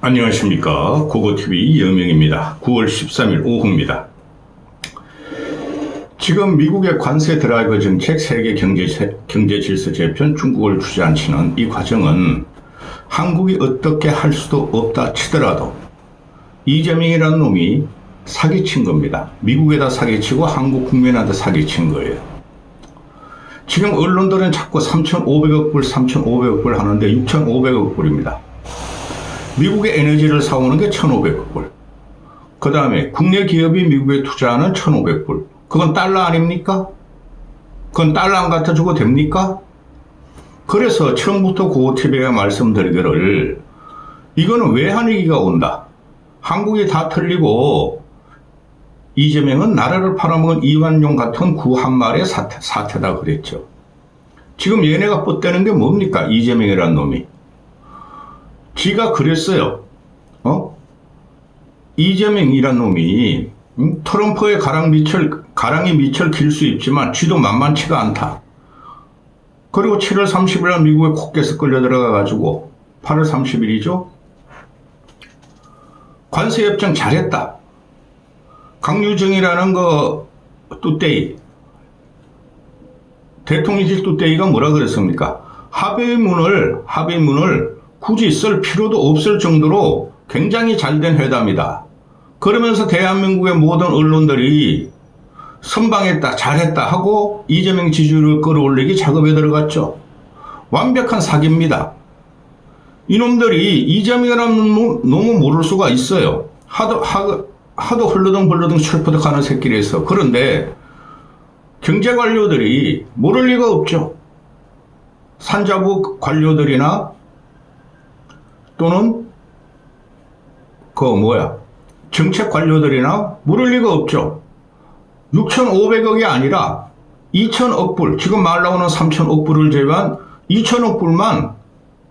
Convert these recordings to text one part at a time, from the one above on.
안녕하십니까. 고고TV 여명입니다. 9월 13일 오후입니다. 지금 미국의 관세 드라이버 정책 세계 경제, 경제 질서 재편 중국을 주저앉히는 이 과정은 한국이 어떻게 할 수도 없다 치더라도 이재명이라는 놈이 사기친 겁니다. 미국에다 사기치고 한국 국민한테 사기친 거예요. 지금 언론들은 자꾸 3,500억 불, 3,500억 불 하는데 6,500억 불입니다. 미국의 에너지를 사오는 게 1,500억 불. 그 다음에 국내 기업이 미국에 투자하는 1,500불. 그건 달러 아닙니까? 그건 달러 안 갖다 주고 됩니까? 그래서 처음부터 고TV가 말씀드리기를 이거는 외환위기가 온다. 한국이 다 틀리고 이재명은 나라를 팔아먹은 이완용 같은 구한말의 사태, 사태다 그랬죠. 지금 얘네가 뻗대는 게 뭡니까? 이재명이라는 놈이. 지가 그랬어요. 어? 이재명이란 놈이 음? 트럼프의 가랑 미철 가랑이 미철 길 수 있지만 쥐도 만만치가 않다. 그리고 7월 30일 날 미국에 콧게서 끌려 들어가 가지고 8월 30일이죠. 관세 협정 잘했다. 강유정이라는 거 뚜떼이 대통령실 뚜떼이가 뭐라 그랬습니까? 합의문을 합의문을 굳이 쓸 필요도 없을 정도로 굉장히 잘 된 회담이다. 그러면서 대한민국의 모든 언론들이 선방했다, 잘했다 하고 이재명 지지율을 끌어올리기 작업에 들어갔죠. 완벽한 사기입니다. 이놈들이 이재명이라는 놈 너무 모를 수가 있어요. 하도, 하, 하도 흘러덩 벌러덩 철푸덕 하는 새끼라서. 그런데 경제 관료들이 모를 리가 없죠. 산자부 관료들이나 또는 그 뭐야 정책 관료들이나 모를 리가 없죠. 6,500억이 아니라 2,000억 불, 지금 말 나오는 3,000억 불을 제외한 2,000억 불만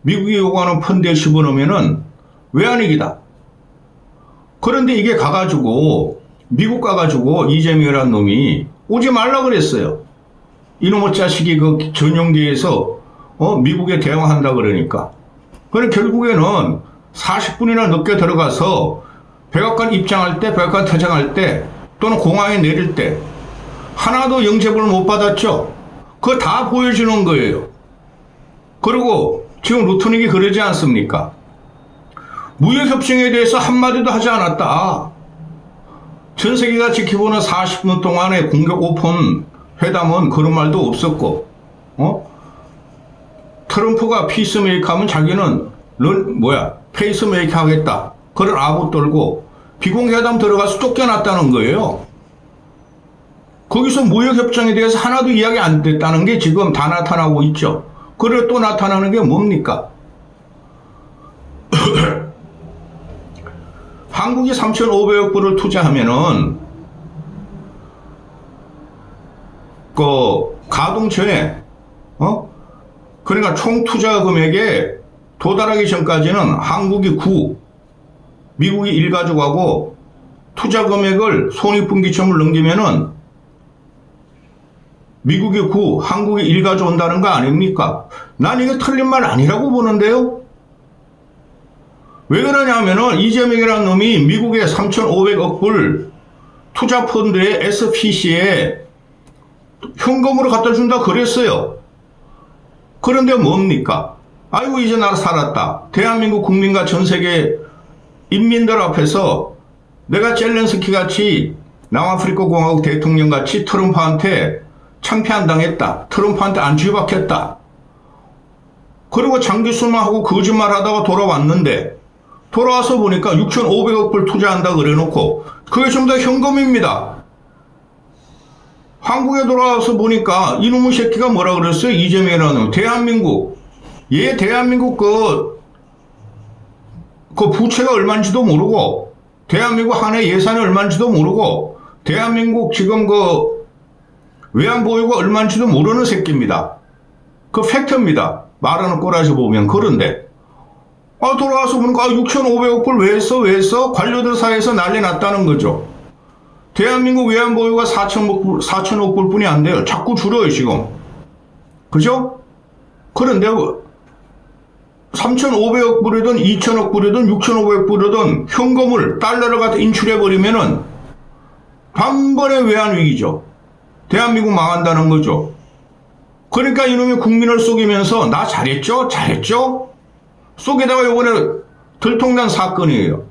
미국이 요구하는 펀드에 집어넣으면은 외환위기다. 그런데 이게 가가지고 미국 가가지고 이재명이라는 놈이 오지 말라 그랬어요. 이놈의 자식이 그 전용기에서 어 미국에 대응한다 그러니까. 그래 결국에는 40분이나 늦게 들어가서 백악관 입장할 때, 백악관 퇴장할 때 또는 공항에 내릴 때 하나도 영접을 못 받았죠. 그거 다 보여주는 거예요. 그리고 지금 루트닉이 그러지 않습니까? 무역협정에 대해서 한마디도 하지 않았다. 전 세계가 지켜보는 40분 동안의 공격 오픈 회담은 그런 말도 없었고, 어? 트럼프가 피스메이커 하면 자기는 런, 뭐야, 페이스메이커 하겠다. 그런 아부 떨고 비공개회담 들어가서 쫓겨났다는 거예요. 거기서 무역협정에 대해서 하나도 이야기 안 됐다는 게 지금 다 나타나고 있죠. 그리고 또 나타나는 게 뭡니까? 한국이 3,500억 불을 투자하면은 그 가동처에 어 그러니까 총 투자 금액에 도달하기 전까지는 한국이 9, 미국이 1 가져가고 투자 금액을 손익분기점을 넘기면은 미국이 9, 한국이 1 가져온다는 거 아닙니까? 난 이게 틀린 말 아니라고 보는데요. 왜 그러냐면은 이재명이라는 놈이 미국에 3,500억 불 투자 펀드에 SPC에 현금으로 갖다 준다 그랬어요. 그런데 뭡니까? 아이고 이제 나 살았다. 대한민국 국민과 전 세계 인민들 앞에서 내가 젤렌스키 같이 남아프리카 공화국 대통령 같이 트럼프한테 창피한 당했다. 트럼프한테 안 쥐박혔다. 그리고 장기 수만 하고 거짓말 하다가 돌아왔는데 돌아와서 보니까 6,500억 불 투자한다 그래놓고 그게 전부 다 현금입니다. 한국에 돌아와서 보니까 이놈의 새끼가 뭐라 그랬어요? 이재명이라는 대한민국 얘 대한민국 그, 그 부채가 얼마인지도 모르고 대한민국 한 해 예산이 얼마인지도 모르고 대한민국 지금 그 외환보유가 얼마인지도 모르는 새끼입니다. 그 팩트입니다. 말하는 꼬라지 보면 그런데 아, 돌아와서 보니까 아, 6,500억 불 왜 했어? 왜 했어? 관료들 사이에서 난리 났다는 거죠. 대한민국 외환보유가 4천억 불, 4천억 불 뿐이 안 돼요. 자꾸 줄어요, 지금. 그죠? 그런데 3,500억 불이든 2,000억 불이든 6,500억 불이든 현금을 달러를 갖다 인출해버리면은 단번에 외환 위기죠. 대한민국 망한다는 거죠. 그러니까 이놈이 국민을 속이면서 나 잘했죠? 잘했죠? 속에다가 요번에 들통난 사건이에요.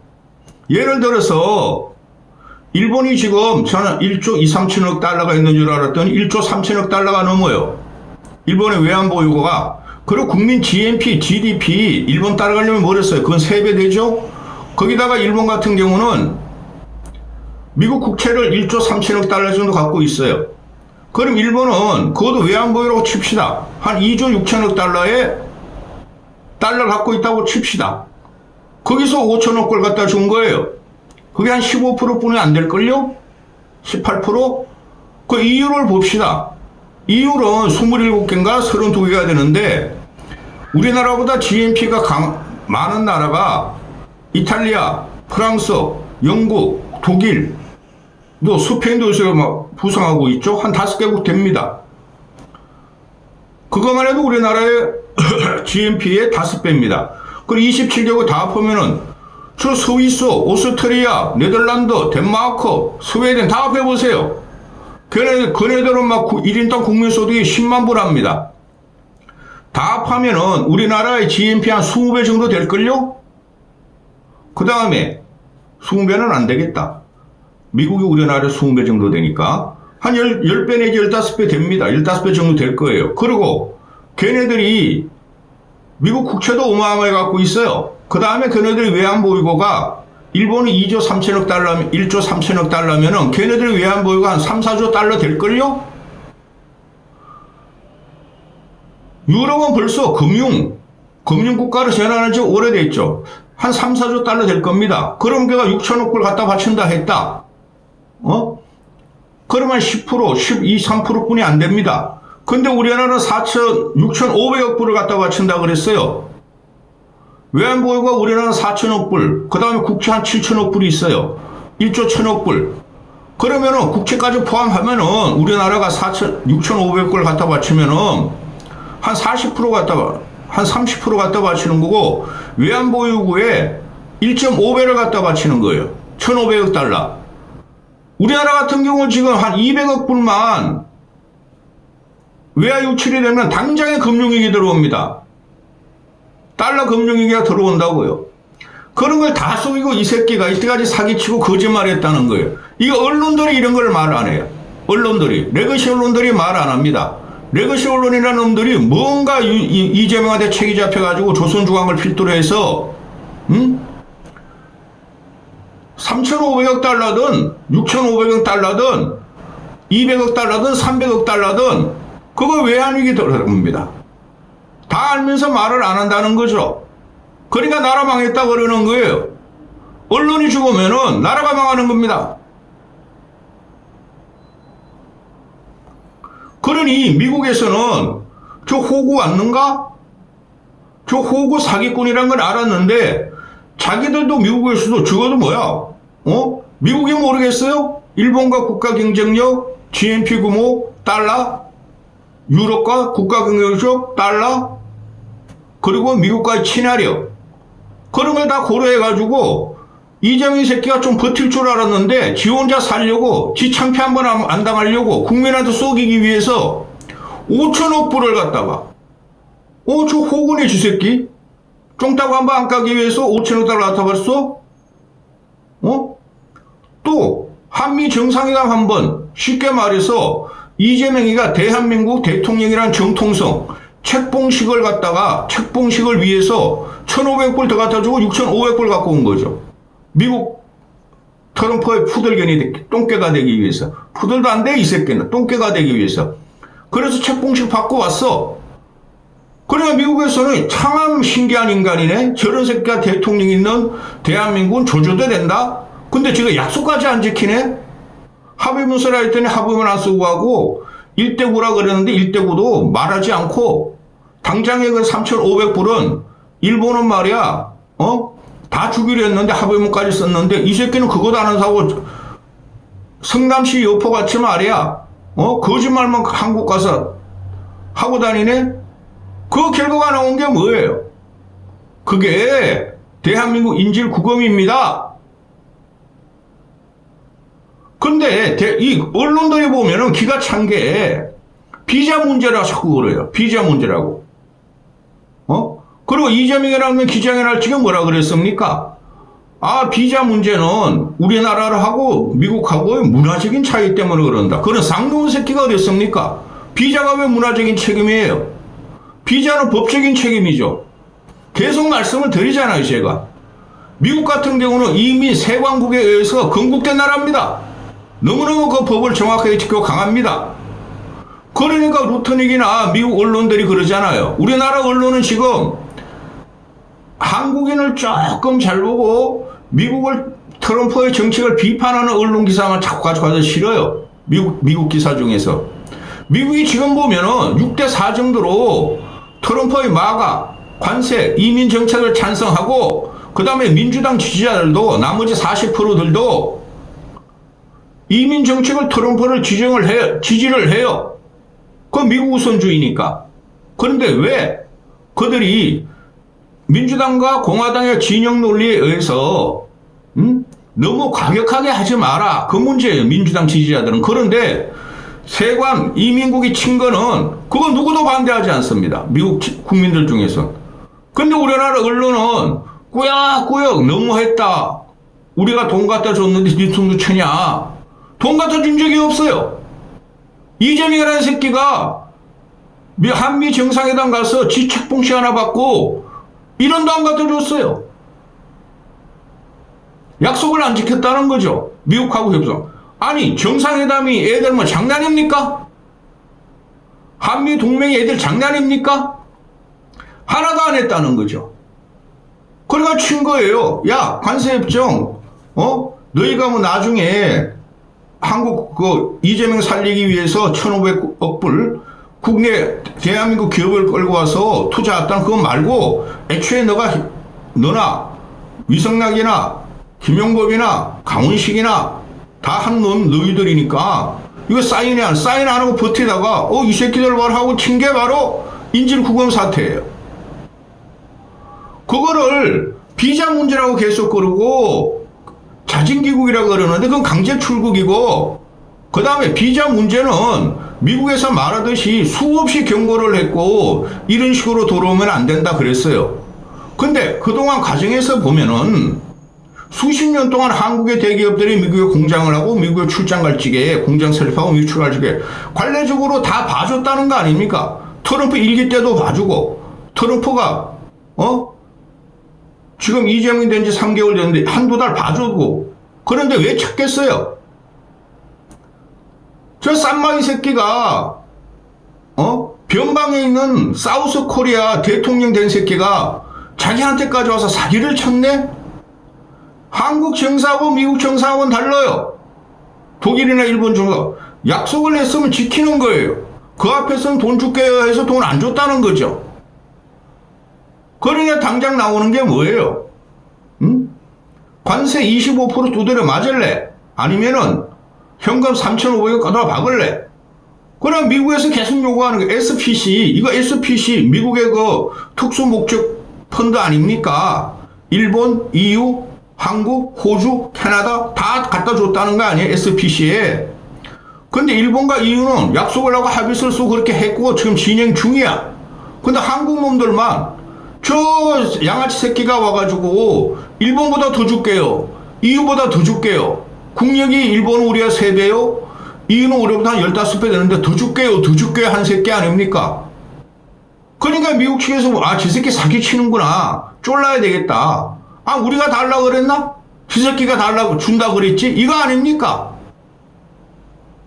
예를 들어서 일본이 지금 저는 1조 2, 3천억 달러가 있는 줄 알았더니 1조 3천억 달러가 넘어요. 일본의 외환 보유고가 그리고 국민 GNP, GDP 일본 따라가려면 뭐랬어요? 그건 3배 되죠? 거기다가 일본 같은 경우는 미국 국채를 1조 3천억 달러 정도 갖고 있어요. 그럼 일본은 그것도 외환 보유라고 칩시다. 한 2조 6천억 달러의 달러를 갖고 있다고 칩시다. 거기서 5천억 걸 갖다 준 거예요. 그게 한 15%뿐이 안 될걸요? 18%? 그 이유를 봅시다. 이율은 27개인가 32개가 되는데 우리나라보다 GNP가 강, 많은 나라가 이탈리아, 프랑스, 영국, 독일, 또 스페인도 요새 막 부상하고 있죠. 한 다섯 개국 됩니다. 그것만 해도 우리나라의 GNP의 다섯 배입니다. 그리고 27개국 다 합하면은 저 스위스, 오스트리아, 네덜란드, 덴마크, 스웨덴 다 합해보세요. 걔네, 걔네들은 막 1인당 국민소득이 10만 불 합니다. 다 합하면은 우리나라의 GNP 한 20배 정도 될걸요? 그 다음에 20배는 안 되겠다. 미국이 우리나라에 20배 정도 되니까 한 10, 10 배 내지 15배 됩니다. 15배 정도 될 거예요. 그리고 걔네들이 미국 국채도 어마어마하게 갖고 있어요. 그 다음에 걔네들이 외환보유고가 일본이 2조 3천억 달러, 1조 3천억 달러면은 걔네들이 외환보유가 한 3, 4조 달러 될걸요? 유럽은 벌써 금융, 금융국가로 전환한 지 오래됐죠. 한 3, 4조 달러 될 겁니다. 그럼 걔가 6천억 불 갖다 바친다 했다. 어? 그러면 10%, 12, 3% 뿐이 안 됩니다. 근데 우리나라는 4천, 6,500억 불을 갖다 바친다 그랬어요. 외환보유가 우리나라는 4천억 불, 그 다음에 국채 한 7천억 불이 있어요. 1조 1천억 불. 그러면은 국채까지 포함하면은 우리나라가 4천, 6,500억 불 갖다 바치면은 한 40% 갖다, 바- 한30% 갖다 바치는 거고 외환보유고에 1.5배를 갖다 바치는 거예요. 1,500억 달러. 우리나라 같은 경우 지금 한 200억 불만 외화 유출이 되면 당장에 금융위기 들어옵니다. 달러 금융위기가 들어온다고요. 그런 걸 다 속이고 이 새끼가 이때까지 사기치고 거짓말했다는 거예요. 이거 언론들이 이런 걸 말 안 해요. 언론들이 레거시 언론들이 말 안 합니다. 레거시 언론이라는 놈들이 뭔가 이, 이, 이재명한테 책이 잡혀가지고 조선중앙을 필두로 해서 응? 3,500억 달러든 6,500억 달러든 200억 달러든 300억 달러든 그거 외환위기 들어옵니다. 다 알면서 말을 안 한다는 거죠. 그러니까 나라 망했다 그러는 거예요. 언론이 죽으면은 나라가 망하는 겁니다. 그러니 미국에서는 저 호구 왔는가? 저 호구 사기꾼이란 걸 알았는데 자기들도 미국에서도 죽어도 뭐야? 어? 미국이 모르겠어요? 일본과 국가 경쟁력, GNP 규모, 달러, 유럽과 국가 경쟁력, 달러, 그리고 미국과의 친화력. 그런 걸 다 고려해가지고 이재명 새끼가 좀 버틸 줄 알았는데 지 혼자 살려고 지 창피 한 번 안 당하려고 국민한테 쏘기기 위해서 5천억 불을 갖다가 어, 저 호구네 지 새끼? 쫑따고 한 번 안 까기 위해서 5천억 달러 나타봤어? 어? 또 한미 정상회담 한 번 쉽게 말해서 이재명이가 대한민국 대통령이란 정통성 책봉식을 갖다가 책봉식을 위해서 1,500불 더 갖다 주고 6,500불 갖고 온 거죠. 미국 트럼프의 푸들견이 똥개가 되기 위해서 푸들도 안 돼 이 새끼는 똥개가 되기 위해서 그래서 책봉식 받고 왔어. 그러니까 미국에서는 참 신기한 인간이네. 저런 새끼가 대통령 있는 대한민국은 조조도 된다. 근데 지금 약속까지 안 지키네. 합의문서라 했더니 합의문 안 쓰고 하고 1대9라 그랬는데 1대9도 말하지 않고 당장에 그 3,500불은 일본은 말이야 어? 다 주기로 했는데 합의문까지 썼는데 이 새끼는 그것도 안 하고 성남시 여포같이 말이야 어? 거짓말만 한국 가서 하고 다니네 그 결과가 나온 게 뭐예요? 그게 대한민국 인질 구검입니다. 근데 대- 이 언론들이 보면은 기가 찬 게 비자 문제라 자꾸 그래요. 비자 문제라고. 어? 그리고 이재명이라는 기자회견할 적에 뭐라 그랬습니까? 아, 비자 문제는 우리나라하고 미국하고의 문화적인 차이 때문에 그런다. 그런 쌍놈 새끼가 어딨습니까? 비자가 왜 문화적인 책임이에요? 비자는 법적인 책임이죠. 계속 말씀을 드리잖아요, 제가. 미국 같은 경우는 이미 세관국에 의해서 건국된 나라입니다. 너무너무 그 법을 정확하게 지키고 강합니다. 그러니까 루터닉이나 미국 언론들이 그러잖아요. 우리나라 언론은 지금 한국인을 조금 잘 보고 미국을 트럼프의 정책을 비판하는 언론 기사만 자꾸 가져가서 싫어요. 미국, 미국 기사 중에서. 미국이 지금 보면은 6대4 정도로 트럼프의 마가, 관세, 이민 정책을 찬성하고 그 다음에 민주당 지지자들도 나머지 40%들도 이민 정책을 트럼프를 지정을 해, 지지를 해요. 그 미국 우선주의니까. 그런데 왜 그들이 민주당과 공화당의 진영 논리에 의해서 음? 너무 과격하게 하지 마라. 그 문제예요. 민주당 지지자들은. 그런데 세관 이민국이 친 거는 그거 누구도 반대하지 않습니다. 미국 지- 국민들 중에서. 근데 우리나라 언론은 꾸역꾸역 너무했다. 우리가 돈 갖다 줬는데 니 돈도 쳐냐. 돈 갖다 준 적이 없어요. 이재명이라는 새끼가 미- 한미 정상회담 가서 지책봉시 하나 받고 1원도 안 갖다 줬어요. 약속을 안 지켰다는 거죠. 미국하고 협상. 아니 정상회담이 애들 뭐 장난입니까? 한미 동맹이 애들 장난입니까? 하나도 안 했다는 거죠. 그래가 친 거예요. 야 관세협정 어 너희가 뭐 나중에 한국 그 이재명 살리기 위해서 1,500억 불 국내 대한민국 기업을 끌고 와서 투자했다는 그거 말고 애초에 너가 너나 위성락이나 김용법이나 강훈식이나 다 한 놈 너희들이니까 이거 사인해 안 사인 안 하고 버티다가 어 이 새끼들 말 하고 친 게 바로 인질구금 사태예요. 그거를 비자 문제라고 계속 그러고 자진기국이라고 그러는데 그건 강제 출국이고 그 다음에 비자 문제는 미국에서 말하듯이 수없이 경고를 했고 이런 식으로 돌아오면 안 된다 그랬어요. 근데 그동안 과정에서 보면은 수십 년 동안 한국의 대기업들이 미국에 공장을 하고 미국에 출장 갈 적에 공장 설립하고 미국 출갈 적에 관례적으로 다 봐줬다는 거 아닙니까? 트럼프 일기 때도 봐주고 트럼프가 어 지금 이재명이 된 지 3개월 됐는데 한두 달 봐주고 그런데 왜 찾겠어요? 저 쌈마이 새끼가 어 변방에 있는 사우스 코리아 대통령 된 새끼가 자기한테까지 와서 사기를 쳤네? 한국 정사하고 미국 정사하고는 달라요. 독일이나 일본 정사 약속을 했으면 지키는 거예요. 그 앞에서는 돈 줄게요 해서 돈 안 줬다는 거죠. 그러니까 당장 나오는 게 뭐예요? 응? 관세 25% 두드려 맞을래? 아니면은 현금 3,500원 갖다 박을래? 그럼 미국에서 계속 요구하는 게 SPC, 이거 SPC, 미국의 그 특수 목적 펀드 아닙니까? 일본, EU, 한국, 호주, 캐나다 다 갖다 줬다는 거 아니에요? SPC에. 근데 일본과 EU는 약속을 하고 합의서를 쓰고 그렇게 했고 지금 진행 중이야. 근데 한국 놈들만 저 양아치 새끼가 와가지고 일본보다 더 줄게요. EU보다 더 줄게요. 국력이 일본은 우리가 3배요. EU는 우리보다 한 15배 되는데 더 줄게요. 더 줄게요. 한 새끼 아닙니까? 그러니까 미국 측에서 아, 저 새끼 사기치는구나. 쫄라야 되겠다. 아, 우리가 달라고 그랬나? 저 새끼가 달라고 준다 그랬지? 이거 아닙니까?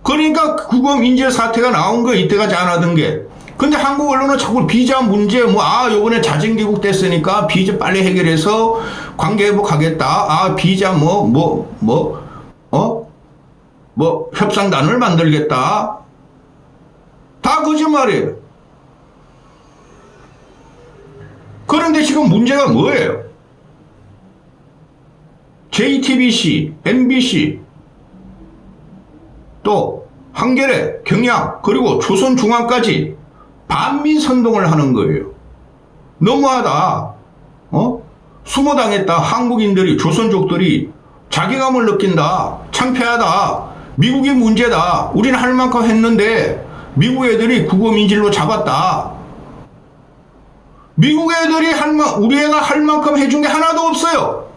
그러니까 구금 인질 사태가 나온 거 이때까지 안 하던 게. 근데 한국 언론은 자꾸 비자 문제 뭐아 요번에 자진기국 됐으니까 비자 빨리 해결해서 관계 회복하겠다. 아 비자 뭐 뭐뭐 어? 뭐 협상단을 만들겠다. 다 거짓말이에요. 그런데 지금 문제가 뭐예요? JTBC, MBC, 또 한겨레, 경향, 그리고 조선중앙까지 반미 선동을 하는 거예요. 너무하다. 어? 수모당했다. 한국인들이, 조선족들이 자괴감을 느낀다. 창피하다. 미국이 문제다. 우리는 할 만큼 했는데 미국 애들이 국어 민질로 잡았다. 미국 애들이 할 만, 우리 애가 할 만큼 해준 게 하나도 없어요.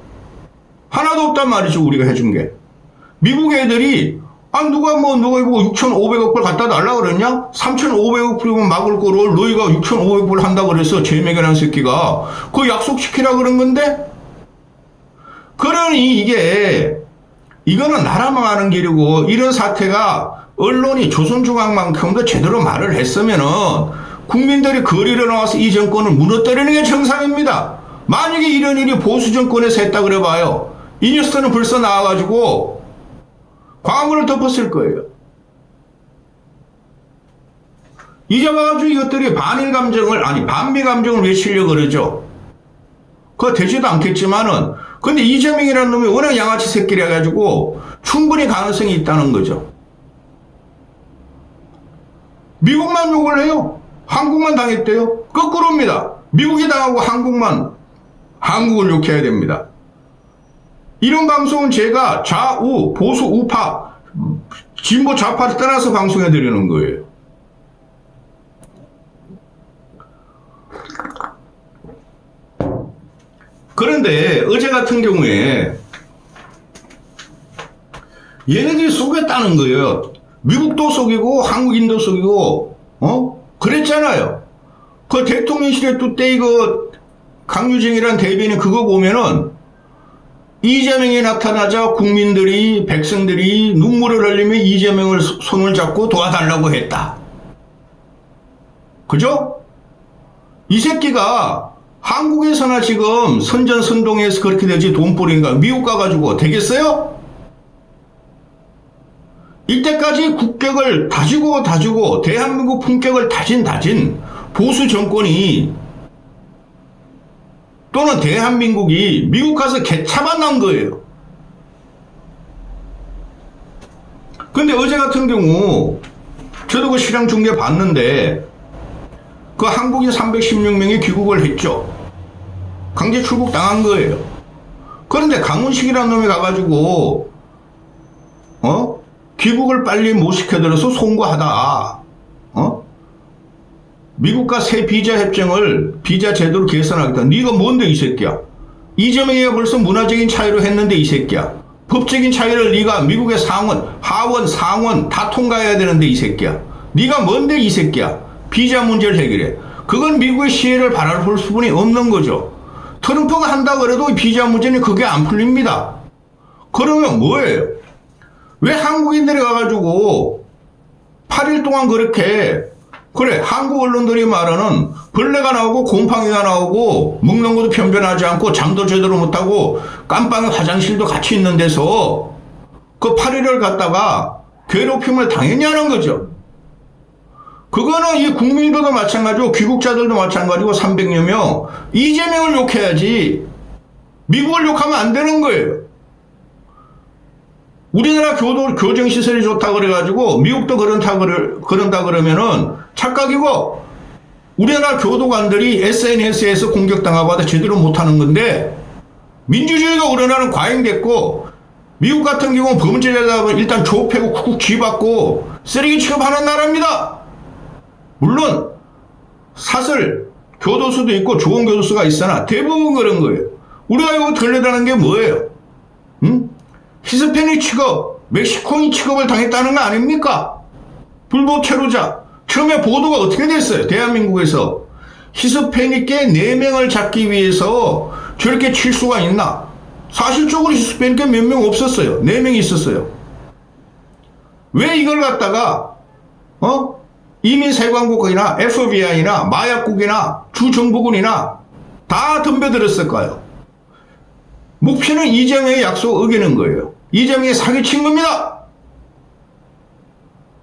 하나도 없단 말이죠. 우리가 해준 게. 미국 애들이 아 누가 뭐 누가 이거 6,500억 불 갖다 달라 그랬냐? 3,500억 불이면 막을 거를 너희가 6,500억 불 한다 그래서 제매견한 새끼가 그 약속시키라 그런 건데 그러니 이게 이거는 나라 망하는 길이고 이런 사태가 언론이 조선중앙만큼도 제대로 말을 했으면은 국민들이 거리로 나와서 이 정권을 무너뜨리는 게 정상입니다. 만약에 이런 일이 보수 정권에서 했다 그래 봐요. 이 뉴스는 벌써 나와가지고 광화문을 덮었을 거예요. 이제 와가지고 이것들이 반일 감정을, 아니, 반미 감정을 외치려고 그러죠. 그거 되지도 않겠지만은, 근데 이재명이라는 놈이 워낙 양아치 새끼라 가지고 충분히 가능성이 있다는 거죠. 미국만 욕을 해요. 한국만 당했대요. 거꾸로입니다. 미국이 당하고 한국만, 한국을 욕해야 됩니다. 이런 방송은 제가 좌우, 보수, 우파, 진보, 좌파를 떠나서 방송해 드리는 거예요. 그런데 어제 같은 경우에 얘네들이 속였다는 거예요. 미국도 속이고 한국인도 속이고 어 그랬잖아요. 그 대통령실에 또 때 이거 강유정이란 대변인 그거 보면은 이재명이 나타나자 국민들이 백성들이 눈물을 흘리며 이재명을 소- 손을 잡고 도와달라고 했다. 그죠? 이 새끼가 한국에서나 지금 선전선동해서 그렇게 되지 돈벌이인가 미국 가가지고 되겠어요? 이때까지 국격을 다지고 다지고 대한민국 품격을 다진 다진 보수 정권이 또는 대한민국이 미국 가서 개차만 난 거예요. 근데 어제 같은 경우 저도 그 시장 중계 봤는데 그 한국인 316명이 귀국을 했죠. 강제 출국 당한 거예요. 그런데 강훈식이라는 놈이 가가지고 어 귀국을 빨리 못 시켜들어서 송구하다. 어 미국과 새 비자 협정을 비자 제도를 개선하겠다. 네가 뭔데 이 새끼야? 이재명이가 벌써 문화적인 차이로 했는데 이 새끼야. 법적인 차이를 네가 미국의 상원, 하원, 상원 다 통과해야 되는데 이 새끼야. 네가 뭔데 이 새끼야? 비자 문제를 해결해. 그건 미국의 시혜를 바라볼 수분이 없는 거죠. 트럼프가 한다 그래도 이 비자 문제는 그게 안 풀립니다. 그러면 뭐예요? 왜 한국인들이 가가지고 8일 동안 그렇게 그래 한국 언론들이 말하는 벌레가 나오고 곰팡이가 나오고 먹는 것도 변변하지 않고 잠도 제대로 못하고 깜빵에 화장실도 같이 있는 데서 그 8일을 갖다가 괴롭힘을 당했냐는 거죠. 그거는 이 국민들도 마찬가지고 귀국자들도 마찬가지고 300여 명 이재명을 욕해야지 미국을 욕하면 안 되는 거예요. 우리나라 교도 교정 시설이 좋다 그래가지고 미국도 그런다 그러, 그런다 그러면은 착각이고 우리나라 교도관들이 SNS에서 공격당하고 하다 제대로 못하는 건데 민주주의가 우리나라는 과잉됐고 미국 같은 경우는 범죄자다 일단 조패고 쿡쿡 쥐받고 쓰레기 취급하는 나라입니다. 물론 사설 교도소도 있고 좋은 교도소가 있으나 대부분 그런 거예요. 우리가 이거 들려다는 게 뭐예요? 응? 히스패닉 취급, 멕시코인 취급을 당했다는 거 아닙니까? 불법 체류자. 처음에 보도가 어떻게 됐어요? 대한민국에서. 히스패닉계 4명을 잡기 위해서 저렇게 칠 수가 있나? 사실적으로 히스패닉계 몇 명 없었어요. 4명 있었어요. 왜 이걸 갖다가, 어? 이민세관국이나 FBI나 마약국이나 주정부군이나 다 덤벼들었을 까요? 목표는 이재명의 약속 어기는 거예요. 이재명이 사기친 겁니다.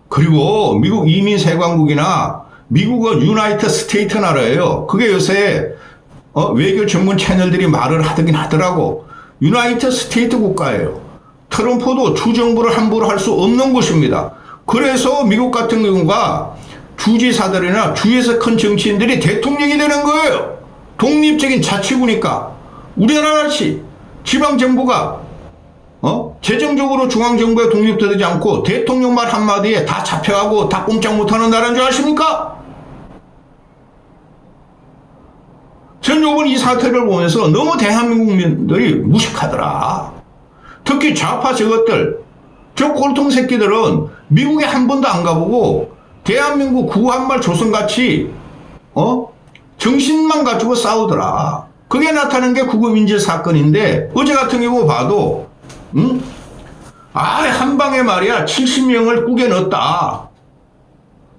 그리고 미국 이민세관국이나 미국은 유나이트 스테이트 나라예요. 그게 요새 어, 외교 전문 채널들이 말을 하긴 하더라고. 유나이트 스테이트 국가예요. 트럼프도 주정부를 함부로 할 수 없는 곳입니다. 그래서 미국 같은 경우가 주지사들이나 주에서 큰 정치인들이 대통령이 되는 거예요. 독립적인 자치구니까 우리나라같이 지방정부가 어? 재정적으로 중앙정부에 독립되지 않고 대통령 말 한마디에 다 잡혀가고 다 꼼짝 못하는 나라인 줄 아십니까? 전 요번 이 사태를 보면서 너무 대한민국 국민들이 무식하더라. 특히 좌파 저것들, 저 꼴통 새끼들은 미국에 한 번도 안 가보고 대한민국 구한말 조선같이 어? 정신만 가지고 싸우더라. 그게 나타난 게 구금인질 사건인데 어제 같은 경우 봐도 응? 아, 한 방에 말이야 70명을 꾸겨 넣었다.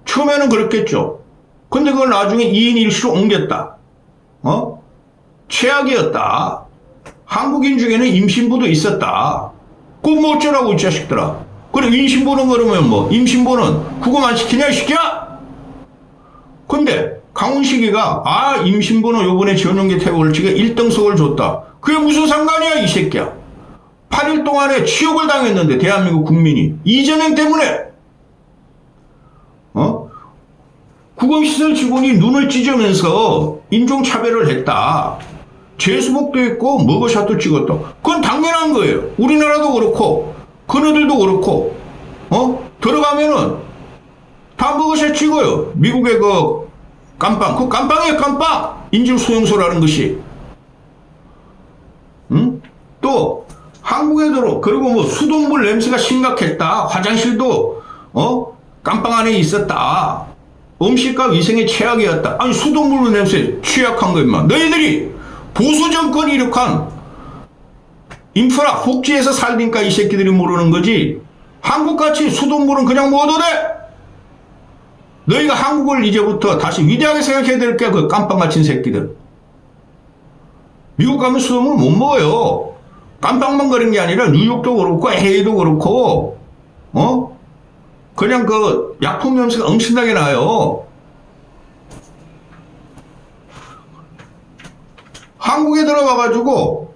처음에는 그렇겠죠. 근데 그걸 나중에 2인 1실로 옮겼다. 어? 최악이었다. 한국인 중에는 임신부도 있었다. 그거 뭐 어쩌라고 이 자식들아. 그래 임신부는 그러면 뭐 임신부는 안 시키냐 이 새끼야? 근데 강훈식이가 아 임신부는 요번에 전용기 태국을치가 1등석을 줬다. 그게 무슨 상관이야 이 새끼야. 8일 동안에 치욕을 당했는데 대한민국 국민이 이재명 때문에 어? 구검시설 직원이 눈을 찢으면서 인종차별을 했다. 제수복도 있고 머그샷도 찍었다. 그건 당연한 거예요. 우리나라도 그렇고 그네들도 그렇고 어? 들어가면은 다 머그샷 찍어요. 미국의 그 깜빵. 그 깜빵이에요 깜빵. 인질 소용소라는 것이. 응? 또 한국에 들어 그리고 뭐 수돗물 냄새가 심각했다. 화장실도 어? 깜빵 안에 있었다. 음식과 위생의 최악이었다. 아니 수돗물 냄새 취약한 거 임마. 너희들이 보수 정권이 이룩한 인프라 복지에서 살니까 이 새끼들이 모르는 거지. 한국같이 수돗물은 그냥 먹어도 돼. 너희가 한국을 이제부터 다시 위대하게 생각해야 될 게 그 깜빵 갇힌 새끼들. 미국 가면 수돗물 못 먹어요. 깜빵만 그런 게 아니라 뉴욕도 그렇고 LA도 그렇고 어? 그냥 그 약품 냄새가 엄청나게 나요. 한국에 들어가가지고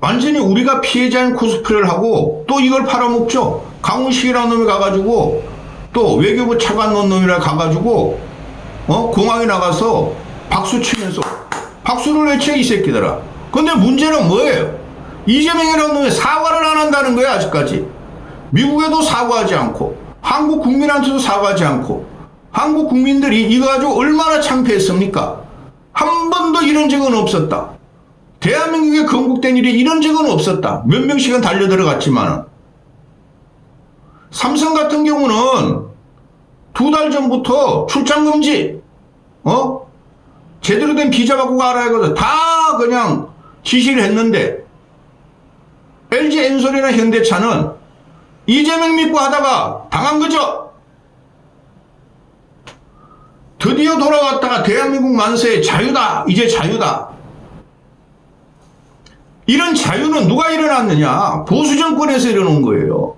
완전히 우리가 피해자인 코스프레를 하고 또 이걸 팔아먹죠. 강훈식이라는 놈이 가가지고 또 외교부 차관 놓은 놈이라 가가지고 어 공항에 나가서 박수 치면서 박수를 외쳐 이 새끼들아. 근데 문제는 뭐예요? 이재명이라는 놈이 사과를 안 한다는 거야 아직까지. 미국에도 사과하지 않고 한국 국민한테도 사과하지 않고 한국 국민들이 이거 가지고 얼마나 창피했습니까? 한 번도 이런 적은 없었다. 대한민국에 건국된 일이 이런 적은 없었다. 몇 명씩은 달려 들어갔지만 삼성 같은 경우는 두 달 전부터 출장 금지, 어? 제대로 된 비자 받고 가라 해가지고 다 그냥 지시를 했는데 LG 엔솔이나 현대차는 이재명 믿고 하다가 당한 거죠. 드디어 돌아왔다가 대한민국 만세의 자유다. 이제 자유다. 이런 자유는 누가 일어났느냐? 보수 정권에서 일어난 거예요.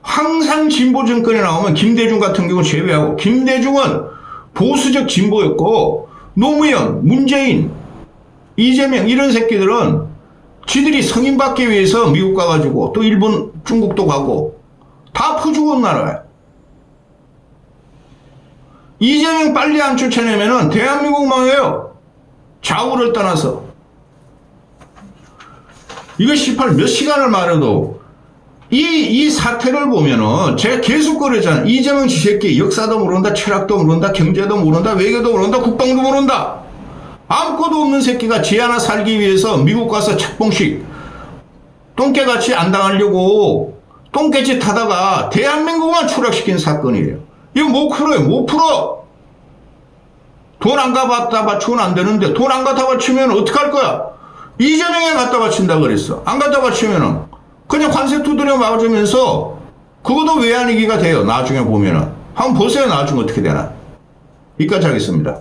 항상 진보 정권에 나오면 김대중 같은 경우 제외하고 김대중은 보수적 진보였고 노무현, 문재인, 이재명 이런 새끼들은 지들이 성인 받기 위해서 미국 가가지고 또 일본, 중국도 가고 다 퍼주고 온 나라야. 이재명 빨리 안 쫓아내면은 대한민국 망해요. 좌우를 떠나서. 이거 18 몇 시간을 말해도 이, 이 사태를 보면은 제가 계속 그러잖아요. 이재명 지새끼 역사도 모른다, 철학도 모른다, 경제도 모른다, 외교도 모른다, 국방도 모른다. 아무것도 없는 새끼가 지 하나 살기 위해서 미국 가서 착봉식 똥개같이 안 당하려고 똥개짓 하다가 대한민국만 추락시킨 사건이에요. 이거 못 풀어요. 못 풀어. 돈안 갖다 바치고는 안 되는데 돈안 갖다 바치면 어떡할 거야? 이재명에 갖다 바친다 그랬어. 안 갖다 바치면은 그냥 관세 두드려 맞으면서 그것도 외환위기가 돼요. 나중에 보면은. 한번 보세요. 나중에 어떻게 되나. 여기까지 하겠습니다.